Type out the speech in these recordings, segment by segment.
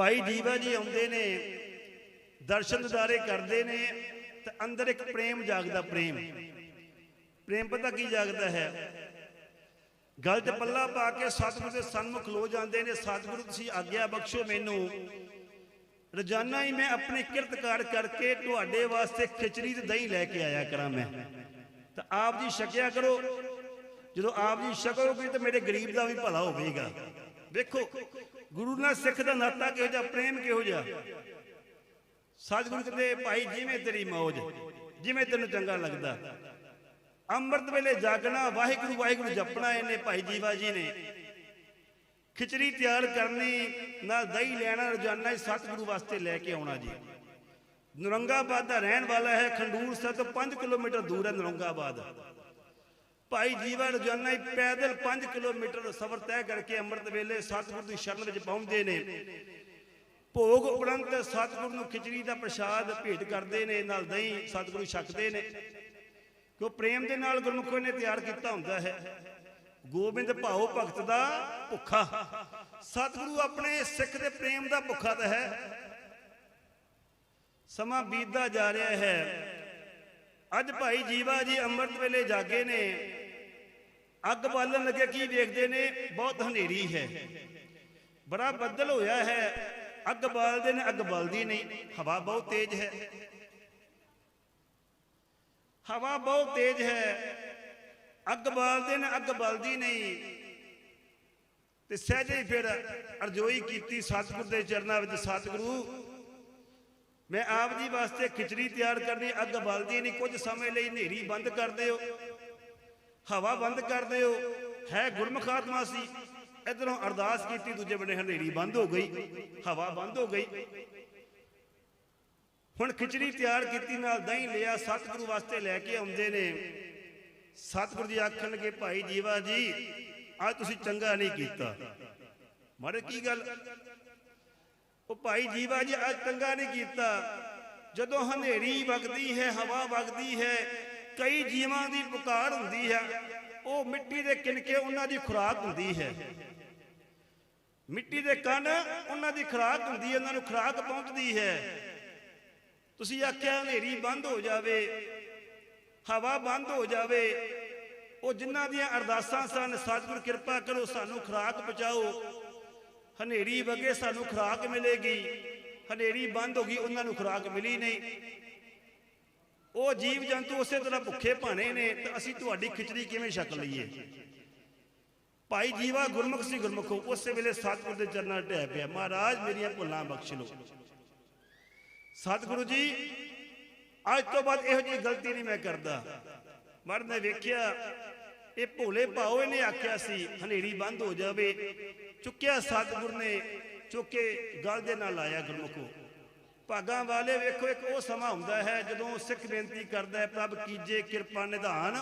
ਭਾਈ ਜੀਵਾ ਜੀ ਆਉਂਦੇ ਨੇ, ਦਰਸ਼ਨ ਦਿਦਾਰੇ ਕਰਦੇ ਨੇ, ਤੇ ਅੰਦਰ ਇੱਕ ਪ੍ਰੇਮ ਜਾਗਦਾ ਪ੍ਰੇਮ। ਪ੍ਰੇਮ ਪਤਾ ਕੀ ਜਾਗਦਾ ਹੈ? ਗਲ 'ਚ ਪੱਲਾ ਪਾ ਕੇ ਸਤਿਗੁਰੂ ਦੇ ਸਨਮੁਖ ਲੋ ਜਾਂਦੇ ਨੇ, ਸਤਿਗੁਰੂ ਤੁਸੀਂ ਆਗਿਆ ਬਖਸ਼ੋ ਮੈਨੂੰ। ਰੋਜ਼ਾਨਾ ਹੀ ਮੈਂ ਆਪਣੀ ਕਿਰਤਕਾਰ ਕਰਕੇ ਤੁਹਾਡੇ ਵਾਸਤੇ ਖਿਚੜੀ ਤੇ ਦਹੀਂ ਲੈ ਕੇ ਆਇਆ ਕਰਾਂ ਮੈਂ। ਤਾਂ ਆਪ ਜੀ ਛਕਿਆ ਕਰੋ। ਜਦੋਂ ਆਪ ਜੀ ਛਕੋਗੇ ਤਾਂ ਮੇਰੇ ਗਰੀਬ ਦਾ ਵੀ ਭਲਾ ਹੋਵੇਗਾ। ਵੇਖੋ ਗੁਰੂ ਨਾਲ ਸਿੱਖ ਦਾ ਨਾਤਾ ਕਿਹੋ ਜਿਹਾ, ਪ੍ਰੇਮ ਕਿਹੋ ਜਿਹਾ? ਸਤਿਗੁਰੂ ਕਹਿੰਦੇ, ਭਾਈ, ਜਿਵੇਂ ਤੇਰੀ ਮੌਜ, ਜਿਵੇਂ ਤੈਨੂੰ ਚੰਗਾ ਲੱਗਦਾ। ਅੰਮ੍ਰਿਤ ਵੇਲੇ ਜਾਗਣਾ, ਵਾਹਿਗੁਰੂ ਵਾਹਿਗੁਰੂ ਜਪਣਾ ਇਹਨੇ, ਭਾਈ ਜੀਵਾ ਜੀ ਨੇ। ਖਿਚੜੀ ਤਿਆਰ ਕਰਨੀ, ਨਾਲ ਦਹੀਂ ਲੈਣਾ, ਰੋਜ਼ਾਨਾ ਹੀ ਸਤਿਗੁਰੂ ਵਾਸਤੇ ਲੈ ਕੇ ਆਉਣਾ ਜੀ। ਨਰੰਗਾਬਾਦ ਦਾ ਰਹਿਣ ਵਾਲਾ ਹੈ, ਖੰਡੂਰ ਸਾਹਿਬ ਤੋਂ 5 ਕਿਲੋਮੀਟਰ ਦੂਰ ਹੈ ਨਰੰਗਾਬਾਦ। ਭਾਈ ਜੀਵਾ ਰੋਜ਼ਾਨਾ ਹੀ ਪੈਦਲ 5 ਕਿਲੋਮੀਟਰ ਸਫ਼ਰ ਤੈਅ ਕਰਕੇ ਅੰਮ੍ਰਿਤ ਵੇਲੇ ਸਤਿਗੁਰੂ ਦੀ ਸ਼ਰਨ ਵਿੱਚ ਪਹੁੰਚਦੇ ਨੇ। ਭੋਗ ਉਪਰੰਤ ਸਤਿਗੁਰ ਨੂੰ ਖਿਚੜੀ ਦਾ ਪ੍ਰਸ਼ਾਦ ਭੇਟ ਕਰਦੇ ਨੇ, ਨਾਲ ਦਹੀਂ ਸਤਿਗੁਰੂ ਛਕਦੇ ਨੇ। ਕਿ ਉਹ ਪ੍ਰੇਮ ਦੇ ਨਾਲ ਗੁਰਮੁਖੋ ਨੇ ਤਿਆਰ ਕੀਤਾ ਹੁੰਦਾ ਹੈ। ਗੋਬਿੰਦ ਭਾਉ ਭਗਤ ਦਾ ਭੁੱਖਾ। ਸਤਿਗੁਰੂ ਆਪਣੇ ਸਿੱਖ ਦੇ ਪ੍ਰੇਮ ਦਾ ਭੁੱਖਾ ਤਾਂ ਹੈ। ਸਮਾਂ ਬੀਤਦਾ ਜਾ ਰਿਹਾ ਹੈ। ਅੱਜ ਭਾਈ ਜੀਵਾ ਜੀ ਅੰਮ੍ਰਿਤ ਵੇਲੇ ਜਾਗੇ ਨੇ। ਅੱਗ ਬਾਲਣ ਲੱਗੇ ਕੀ ਵੇਖਦੇ ਨੇ? ਬਹੁਤ ਹਨੇਰੀ ਹੈ। ਬੜਾ ਬੱਦਲ ਹੋਇਆ ਹੈ। ਅੱਗ ਬਾਲਦੇ ਨੇ, ਅੱਗ ਬਲਦੀ ਨਹੀਂ। ਹਵਾ ਬਹੁਤ ਤੇਜ਼ ਹੈ। ਹਵਾ ਬਹੁਤ ਤੇਜ਼ ਹੈ। ਅੱਗ ਬਾਲਦੇ ਨੇ, ਅੱਗ ਬਲਦੀ ਨਹੀਂ। ਤੇ ਸਹਿਜੇ ਫਿਰ ਅਰਜ਼ੋਈ ਕੀਤੀ ਸਤਿਗੁਰ ਦੇ ਚਰਨਾਂ ਵਿੱਚ, ਸਤਿਗੁਰੂ, ਮੈਂ ਆਪ ਜੀ ਵਾਸਤੇ ਖਿਚੜੀ ਤਿਆਰ ਕਰਨੀ, ਅੱਗ ਬਲਦੀ ਨਹੀਂ। ਕੁਝ ਸਮੇਂ ਲਈ ਹਨੇਰੀ ਬੰਦ ਕਰ ਦਿਓ। ਹਵਾ ਬੰਦ ਕਰ ਦਿਓ। ਹੈ ਗੁਰਮੁਖ ਆਤਮਾ ਸੀ। ਇਧਰੋਂ ਅਰਦਾਸ ਕੀਤੀ, ਦੂਜੇ ਬੰਨੇ ਹਨੇਰੀ ਬੰਦ ਹੋ ਗਈ। ਹਵਾ ਬੰਦ ਹੋ ਗਈ। ਹੁਣ ਖਿਚੜੀ ਤਿਆਰ ਕੀਤੀ, ਨਾਲ ਦਹੀਂ ਲਿਆ, ਸਤਿਗੁਰੂ ਵਾਸਤੇ ਲੈ ਕੇ ਆਉਂਦੇ ਨੇ। ਸਤਿਗੁਰੂ ਜੀ ਆਖਣਗੇ, ਭਾਈ ਜੀਵਾ ਜੀ, ਅੱਜ ਤੁਸੀਂ ਚੰਗਾ ਨਹੀਂ ਕੀਤਾ। ਮਾਰੇ, ਕੀ ਗੱਲ? ਉਹ ਭਾਈ ਜੀਵਾ ਜੀ ਅੱਜ ਚੰਗਾ ਨਹੀਂ ਕੀਤਾ। ਜਦੋਂ ਹਨੇਰੀ ਵਗਦੀ ਹੈ, ਹਵਾ ਵਗਦੀ ਹੈ ਕਈ ਜੀਵਾਂ ਦੀ ਪੁਕਾਰ ਹੁੰਦੀ ਹੈ। ਉਹ ਮਿੱਟੀ ਦੇ ਕਿਨਕੇ ਉਹਨਾਂ ਦੀ ਖੁਰਾਕ ਹੁੰਦੀ ਹੈ। ਮਿੱਟੀ ਦੇ ਕਣ ਉਹਨਾਂ ਦੀ ਖੁਰਾਕ ਹੁੰਦੀ ਹੈ, ਉਹਨਾਂ ਨੂੰ ਖੁਰਾਕ ਪਹੁੰਚਦੀ ਹੈ। ਤੁਸੀਂ ਆਖਿਆ ਹਨੇਰੀ ਬੰਦ ਹੋ ਜਾਵੇ, ਹਵਾ ਬੰਦ ਹੋ ਜਾਵੇ, ਉਹ ਜਿਨ੍ਹਾਂ ਦੀਆਂ ਅਰਦਾਸਾਂ ਸਨ, ਸਤਿਗੁਰ ਕਿਰਪਾ ਕਰੋ ਸਾਨੂੰ ਖੁਰਾਕ ਪਹੁੰਚਾਓ। ਹਨੇਰੀ ਵਗੇ ਸਾਨੂੰ ਖੁਰਾਕ ਮਿਲੇਗੀ। ਹਨੇਰੀ ਬੰਦ ਹੋ ਗਈ, ਉਹਨਾਂ ਨੂੰ ਖੁਰਾਕ ਮਿਲੀ ਨਹੀਂ। ਉਹ ਜੀਵ ਜੰਤੂ ਉਸੇ ਤਰ੍ਹਾਂ ਭੁੱਖੇ ਭਾਣੇ ਨੇ, ਤੇ ਅਸੀਂ ਤੁਹਾਡੀ ਖਿਚੜੀ ਕਿਵੇਂ ਛਕ ਲਈਏ? ਭਾਈ ਜੀਵਾ ਗੁਰਮੁਖ ਸੀ ਗੁਰਮੁਖੋ, ਉਸੇ ਵੇਲੇ ਸਤਿਗੁਰ ਦੇ ਚਰਨਾਂ ਢਹਿ ਪਿਆ। ਮਹਾਰਾਜ, ਮੇਰੀਆਂ ਭੁੱਲਾਂ ਬਖਸ਼ ਲਓ। ਸਤਿਗੁਰੂ ਜੀ, ਅੱਜ ਤੋਂ ਬਾਅਦ ਇਹੋ ਜਿਹੀ ਗਲਤੀ ਨਹੀਂ ਮੈਂ ਕਰਦਾ। ਮਰ ਨੇ ਵੇਖਿਆ, ਇਹ ਭੋਲੇ ਭਾਉ ਇਹਨੇ ਆਖਿਆ ਸੀ, ਹਨੇਰੀ ਬੰਦ ਹੋ ਜਾਵੇ। ਚੁੱਕਿਆ ਸਤਿਗੁਰ ਨੇ, ਚੁੱਕੇ ਗਲ ਦੇ ਨਾਲ ਲਾਇਆ ਗੁਰਮੁਖੋ। ਭਾਗਾਂ ਵਾਲੇ ਵੇਖੋ, ਇੱਕ ਉਹ ਸਮਾਂ ਹੁੰਦਾ ਹੈ ਜਦੋਂ ਸਿੱਖ ਬੇਨਤੀ ਕਰਦਾ ਹੈ, ਪ੍ਰਭ ਕੀਜੇ ਕਿਰਪਾ ਨਿਧਾਨ,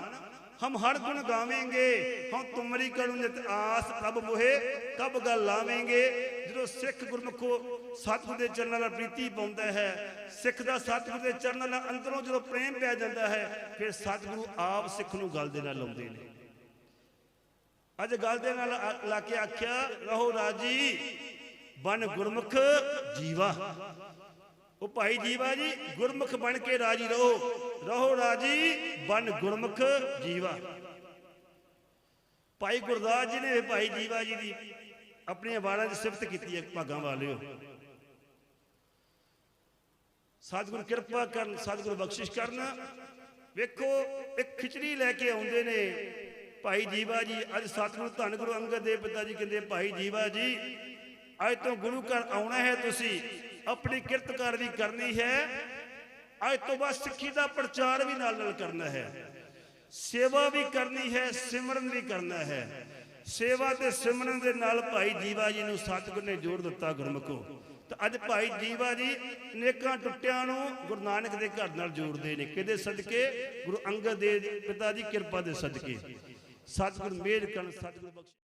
ਹਮ ਹਰ ਗੁਣ ਗਾਵੇਂਗੇ ਹਮ ਤੁਮਰੀ ਕਰੁ ਨਿਤ ਆਸ, ਪ੍ਰਭ ਮੋਹੇ ਕਬ ਗੱਲ ਲਾਵੇਂਗੇ। ਜਦੋਂ ਸਿੱਖ ਗੁਰਮੁਖੋ ਸਤਿਗੁਰ ਦੇ ਚਰਨਾਂ ਨਾਲ ਪ੍ਰੀਤੀ ਪਾਉਂਦਾ ਹੈ, ਸਿੱਖ ਦਾ ਸਤਿਗੁਰ ਦੇ ਚਰਨਾਂ ਨਾਲ ਅੰਦਰੋਂ ਜਦੋਂ ਪ੍ਰੇਮ ਪੈ ਜਾਂਦਾ ਹੈ, ਫਿਰ ਸਤਿਗੁਰੂ ਆਪ ਸਿੱਖ ਨੂੰ ਗੱਲ ਦੇ ਨਾਲ ਲਾਉਂਦੇ ਨੇ। ਅੱਜ ਗੱਲ ਦੇ ਨਾਲ ਲਾ ਕੇ ਆਖਿਆ, ਰਹੋ ਰਾਜੀ, ਬਨ ਗੁਰਮੁਖ ਜੀਵਾ। ਉਹ ਭਾਈ ਜੀਵਾ ਜੀ, ਗੁਰਮੁਖ ਬਣ ਕੇ ਰਾਜੀ ਰਹੋ। ਰਹੋ ਰਾਜੀ ਬਨ ਗੁਰਮੁਖ ਜੀਵਾ। ਭਾਈ ਗੁਰਦਾਸ ਜੀ ਨੇ, ਭਾਈ ਜੀਵਾ ਜੀ ਦੀ ਆਪਣੀਆਂ ਵਾਲਾਂ ਦੀ ਸਿਫਤ ਕੀਤੀ ਹੈ ਭਾਗਾਂ ਵਾਲਿਓ। ਸਤਿਗੁਰ ਕਿਰਪਾ ਕਰਨ, ਸਤਿਗੁਰ ਬਖਸ਼ਿਸ਼ ਕਰਨ। ਵੇਖੋ, ਇੱਕ ਖਿਚੜੀ ਲੈ ਕੇ ਆਉਂਦੇ ਨੇ ਭਾਈ ਜੀਵਾ ਜੀ। ਅੱਜ ਸਤਿਗੁਰੂ ਧੰਨ ਗੁਰੂ ਅੰਗਦ ਦੇਵ ਪਿਤਾ ਜੀ ਕਹਿੰਦੇ, ਭਾਈ ਜੀਵਾ ਜੀ, ਅੱਜ ਤੋਂ ਗੁਰੂ ਘਰ ਆਉਣਾ ਹੈ ਤੁਸੀਂ। ਆਪਣੀ ਕਿਰਤਕਾਰ ਵੀ ਕਰਨੀ ਹੈ। ਅੱਜ ਤੋਂ ਬਾਅਦ ਸਿੱਖੀ ਦਾ ਪ੍ਰਚਾਰ ਵੀ ਨਾਲ ਨਾਲ ਕਰਨਾ ਹੈ। ਸੇਵਾ ਵੀ ਕਰਨੀ ਹੈ, ਸਿਮਰਨ ਵੀ ਕਰਨਾ ਹੈ। ਸੇਵਾ ਤੇ ਸਿਮਰਨ ਦੇ ਨਾਲ ਭਾਈ ਜੀਵਾ ਜੀ ਨੂੰ ਸਤਿਗੁਰ ਨੇ ਜੋੜ ਦਿੱਤਾ ਗੁਰਮੁਖੋ। ਤਾਂ ਅੱਜ ਭਾਈ ਜੀਵਾ ਜੀ ਨੇਕਾਂ ਟੁੱਟਿਆਂ ਨੂੰ ਗੁਰੂ ਨਾਨਕ ਦੇ ਘਰ ਨਾਲ ਜੋੜਦੇ ਨੇ। ਕਿਹਦੇ ਸਦਕੇ? ਗੁਰੂ ਅੰਗਦ ਦੇਵ ਪਿਤਾ ਦੀ ਕਿਰਪਾ ਦੇ ਸਦਕੇ। ਸਤਿਗੁਰ ਮਿਹਰ ਕਰਨ, ਸਤਿਗੁਰ ਬਖਸ਼।